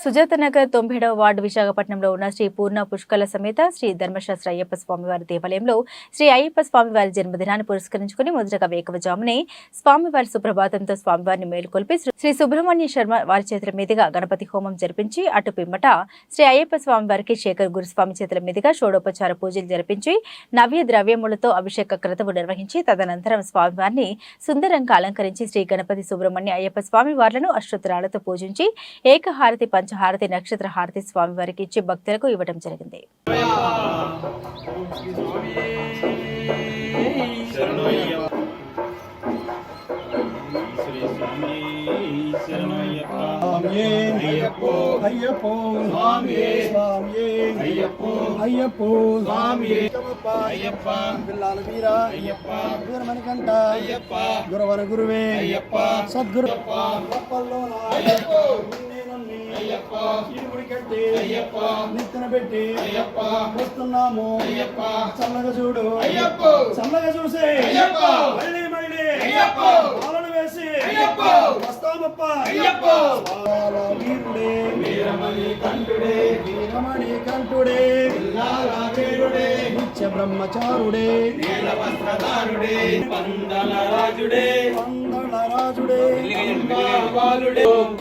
Sujatanagar తొంభైడవ ward విశాఖపట్నంలో ఉన్న శ్రీ పూర్ణ పుష్కల సమేత శ్రీ ధర్మశాస్త్ర అయ్యప్ప స్వామివారి దేవాలయంలో శ్రీ అయ్యప్ప స్వామివారి జన్మదినాన్ని పురస్కరించుకుని మొదటగా వేకవజామునే స్వామివారి సుప్రభాతంతో స్వామివారిని మేలుకొల్పి శ్రీ సుబ్రహ్మణ్య శర్మ వారి చేతుల మీదుగా గణపతి హోమం జరిపించి అటు పిమ్మట శ్రీ అయ్యప్ప స్వామివారికి శేఖర్ గురుస్వామి చేతుల మీదుగా షోడోపచార పూజలు జరిపించి నవ్య ద్రవ్యములతో అభిషేక క్రతువు నిర్వహించి తదనంతరం స్వామివారిని సుందరంగా అలంకరించి శ్రీ గణపతి సుబ్రహ్మణ్య అయ్యప్ప స్వామి వార్లను అష్టోత్తరాలతో పూజించి ఏకహారతి పంచహారతి నక్షత్ర హారతి స్వామి వారికి ఇచ్చి భక్తులకు ఇవ్వడం జరిగింది అయ్యప్పో అయ్యప్పో స్వామియే స్వామియే అయ్యప్పో అయ్యప్పో స్వామియే అయ్యప్ప పిల్లాల వీర అయ్యప్ప అయ్యప్ప గురవర గురువే అయ్యప్ప సద్గురు అయ్యప్ప ఇరుముడి కట్టి అయ్యప్ప. నిత్తన పెట్టి అయ్యప్ప. వస్తున్నాము. అయ్యప్ప. చల్లగా చూడు. అయ్యప్ప. చల్లగా చూసి. అయ్యప్ప. మళ్ళీ మళ్ళీ. అయ్యప్ప. పాలన వేసి. అయ్యప్ప. వస్తామప్ప. అయ్యప్ప. వీరుడే. వీరమణి కంఠుడే. వీరమణి కంఠుడే. వీరుడే. నిత్య బ్రహ్మచారుడే. నీల వస్త్రధారుడే. పందల రాజుడే. పందల రాజుడే.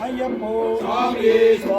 అయ్యప్పో. స్వామి.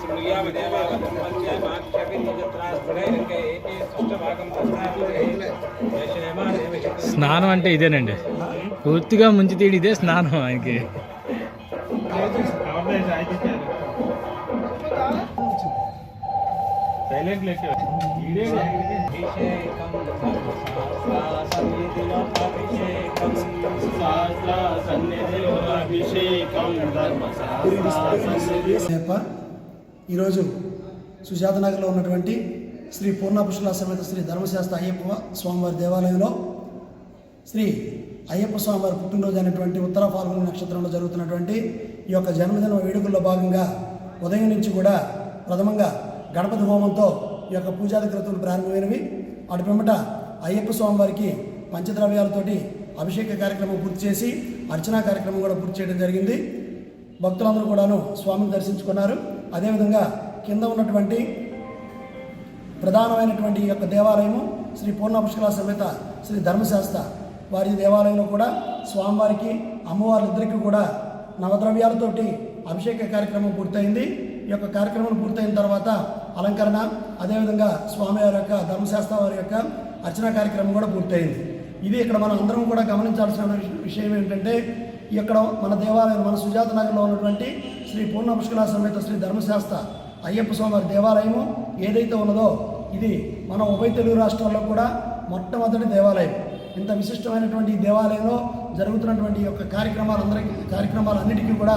శృణుయామదేవావతం వంచే మాక్షభిర్యజత్రాస్ఫుడైరంగే ఏకే సుష్టభాగం స్నానం అంటే ఇదేనండి. పూర్తిగా ముంచి తీడి ఇదే స్నానం ఆయనకి. సైలెంట్ లెక్క సేప. ఈరోజు సుజాతనగర్లో ఉన్నటువంటి శ్రీ పూర్ణపుష్ల సమేత శ్రీ ధర్మశాస్త్ర అయ్యప్ప స్వామివారి దేవాలయంలో శ్రీ అయ్యప్ప స్వామివారి పుట్టినరోజు అయినటువంటి ఉత్తర ఫాల్గుని నక్షత్రంలో జరుగుతున్నటువంటి ఈ యొక్క జన్మదిన వేడుకల్లో భాగంగా ఉదయం నుంచి కూడా ప్రథమంగా గణపతి హోమంతో ఈ యొక్క పూజాది క్రతువులు ప్రారంభమైనవి. అటు పిమ్మట అయ్యప్ప స్వామివారికి పంచద్రవ్యాలతోటి అభిషేక కార్యక్రమం పూర్తి చేసి అర్చనా కార్యక్రమం కూడా పూర్తి చేయడం జరిగింది. భక్తులందరూ కూడాను స్వామిని దర్శించుకున్నారు. అదేవిధంగా కింద ఉన్నటువంటి ప్రధానమైనటువంటి ఈ యొక్క దేవాలయము శ్రీ పూర్ణ పుష్కల సమేత శ్రీ ధర్మశాస్త్ర వారి దేవాలయంలో కూడా స్వామివారికి అమ్మవారిద్దరికీ కూడా నవద్రవ్యాలతోటి అభిషేక కార్యక్రమం పూర్తయింది. ఈ యొక్క కార్యక్రమం పూర్తయిన తర్వాత అలంకరణ అదేవిధంగా స్వామివారి యొక్క ధర్మశాస్త్ర వారి యొక్క అర్చన కార్యక్రమం కూడా పూర్తయింది. ఇది ఇక్కడ మనం అందరం కూడా గమనించాల్సిన విషయం ఏంటంటే ఇక్కడ మన దేవాలయం మన సుజాత నగర్లో ఉన్నటువంటి శ్రీ పూర్ణ పుష్కర సమేత శ్రీ ధర్మశాస్త్ర అయ్యప్ప స్వామివారి దేవాలయము ఏదైతే ఉన్నదో ఇది మన ఉభయ తెలుగు రాష్ట్రాల్లో కూడా మొట్టమొదటి దేవాలయం. ఇంత విశిష్టమైనటువంటి ఈ దేవాలయంలో జరుగుతున్నటువంటి యొక్క కార్యక్రమాలందరికీ కార్యక్రమాలన్నిటికీ కూడా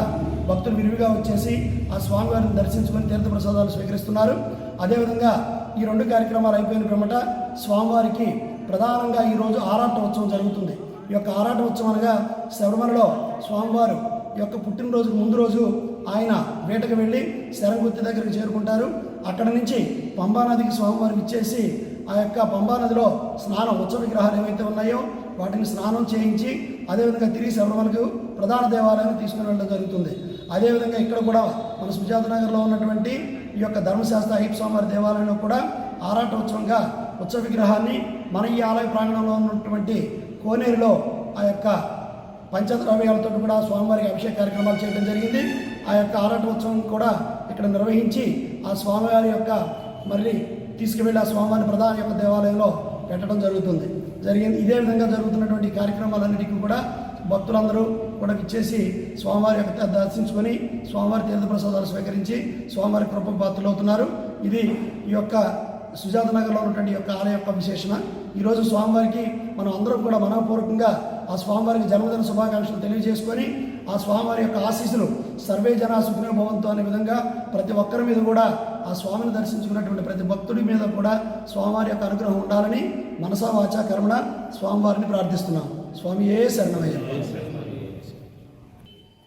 భక్తులు విరివిగా వచ్చేసి ఆ స్వామివారిని దర్శించుకొని తీర్థప్రసాదాలు స్వీకరిస్తున్నారు. అదేవిధంగా ఈ రెండు కార్యక్రమాలు అయిపోయిన పిమ్మట స్వామివారికి ప్రధానంగా ఈరోజు ఆరాట ఉత్సవం జరుగుతుంది. ఈ యొక్క ఆరాట ఉత్సవం అనగా శబరిమలలో స్వామివారు యొక్క పుట్టినరోజుకు ముందు రోజు ఆయన వేటకు వెళ్ళి శరంగుత్తి దగ్గరికి చేరుకుంటారు. అక్కడ నుంచి పంబానదికి స్వామివారికి ఇచ్చేసి ఆ యొక్క పంబా నదిలో స్నానం ఉత్సవ విగ్రహాలు ఏవైతే ఉన్నాయో వాటిని స్నానం చేయించి అదేవిధంగా తిరిగి శబరిమలకు ప్రధాన దేవాలయం తీసుకుని వెళ్ళడం జరుగుతుంది. అదేవిధంగా ఇక్కడ కూడా మన సుజాత నగర్లో ఉన్నటువంటి ఈ యొక్క ధర్మశాస్త్ర అయ్యప్ప స్వామివారి దేవాలయంలో కూడా ఆరాట ఉత్సవంగా ఉత్సవ విగ్రహాన్ని మన ఈ ఆలయ ప్రాంగణంలో ఉన్నటువంటి కోనేరులో ఆ యొక్క పంచద్రవ్యాలతో కూడా స్వామివారికి అభిషేక కార్యక్రమాలు చేయడం జరిగింది. ఆ యొక్క ఆరాట ఉత్సవం కూడా ఇక్కడ నిర్వహించి ఆ స్వామివారి యొక్క మళ్ళీ తీసుకువెళ్ళి ఆ స్వామివారి ప్రధాన యొక్క దేవాలయంలో పెట్టడం జరుగుతుంది. జరిగింది ఇదే విధంగా జరుగుతున్నటువంటి కార్యక్రమాలన్నిటికీ కూడా భక్తులందరూ కూడా ఇచ్చేసి స్వామివారి యొక్క దర్శించుకొని స్వామివారి తీర్థప్రసాదాలు స్వీకరించి స్వామివారి కృప పాత్రలవుతున్నారు. ఇది ఈ యొక్క సుజాత నగర్లో ఉన్నటువంటి యొక్క ఆలయ యొక్క విశేషణ. ఈరోజు స్వామివారికి మనం అందరం కూడా మనపూర్వకంగా ఆ స్వామివారికి జన్మదిన శుభాకాంక్షలు తెలియజేసుకొని ఆ స్వామివారి యొక్క ఆశీస్సులు సర్వే జన సుఖినో అనే విధంగా ప్రతి ఒక్కరి మీద కూడా ఆ స్వామిని దర్శించుకున్నటువంటి ప్రతి భక్తుడి మీద కూడా స్వామివారి యొక్క అనుగ్రహం ఉండాలని మనసా వాచా కర్మణ స్వామివారిని ప్రార్థిస్తున్నాం. స్వామి ఏ శరణమయ్య